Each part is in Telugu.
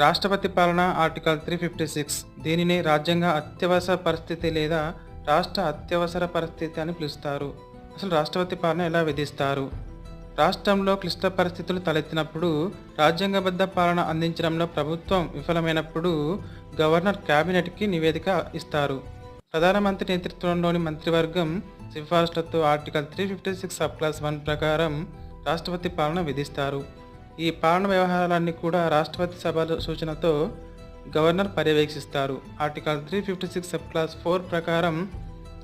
రాష్ట్రపతి పాలన ఆర్టికల్ త్రీ ఫిఫ్టీ సిక్స్. దీనిని రాజ్యాంగ అత్యవసర పరిస్థితి లేదా రాష్ట్ర అత్యవసర పరిస్థితి అని పిలుస్తారు. అసలు రాష్ట్రపతి పాలన ఎలా విధిస్తారు? రాష్ట్రంలో క్లిష్ట పరిస్థితులు తలెత్తినప్పుడు రాజ్యాంగబద్ధ పాలన అందించడంలో ప్రభుత్వం విఫలమైనప్పుడు గవర్నర్ కేబినెట్కి నివేదిక ఇస్తారు. ప్రధానమంత్రి నేతృత్వంలోని మంత్రివర్గం సిఫార్సులతో article three fifty six sub clause one ప్రకారం రాష్ట్రపతి పాలన విధిస్తారు. ఈ పాలన వ్యవహారాలన్నీ కూడా రాష్ట్రపతి సభ సూచనతో గవర్నర్ పర్యవేక్షిస్తారు. Article three fifty six sub clause four ప్రకారం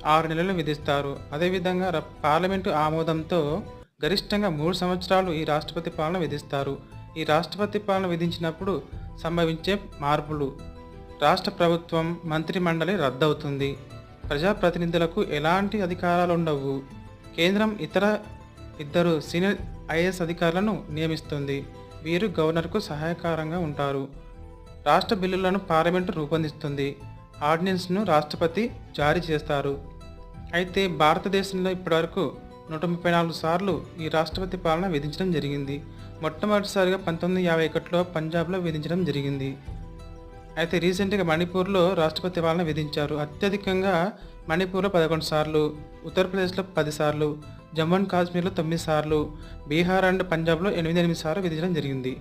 ఆరు నెలలు విధిస్తారు. అదేవిధంగా పార్లమెంటు ఆమోదంతో గరిష్టంగా మూడు సంవత్సరాలు ఈ రాష్ట్రపతి పాలన విధిస్తారు. ఈ రాష్ట్రపతి పాలన విధించినప్పుడు సంభవించే మార్పులు. రాష్ట్ర ప్రభుత్వం మంత్రి మండలి రద్దవుతుంది. ప్రజాప్రతినిధులకు ఎలాంటి అధికారాలు ఉండవు కేంద్రం ఇతర ఇద్దరు సీనియర్ ఐఏఎస్ అధికారులను నియమిస్తుంది. వీరు గవర్నర్కు సహాయకారంగా ఉంటారు. రాష్ట్ర బిల్లులను పార్లమెంటు రూపొందిస్తుంది. ఆర్డినెన్స్ను రాష్ట్రపతి జారీ చేస్తారు. అయితే భారతదేశంలో ఇప్పటివరకు నూట ముప్పై నాలుగు సార్లు ఈ రాష్ట్రపతి పాలన విధించడం జరిగింది. మొట్టమొదటిసారిగా పంతొమ్మిది యాభై ఒకటిలో పంజాబ్లో విధించడం జరిగింది. అయితే రీసెంట్గా మణిపూర్లో రాష్ట్రపతి పాలన విధించారు. అత్యధికంగా మణిపూర్లో పదకొండు సార్లు ఉత్తరప్రదేశ్లో పది సార్లు జమ్మూ అండ్ కాశ్మీర్లో తొమ్మిది సార్లు బీహార్ అండ్ పంజాబ్లో ఎనిమిది ఎనిమిది సార్లు విధించడం జరిగింది.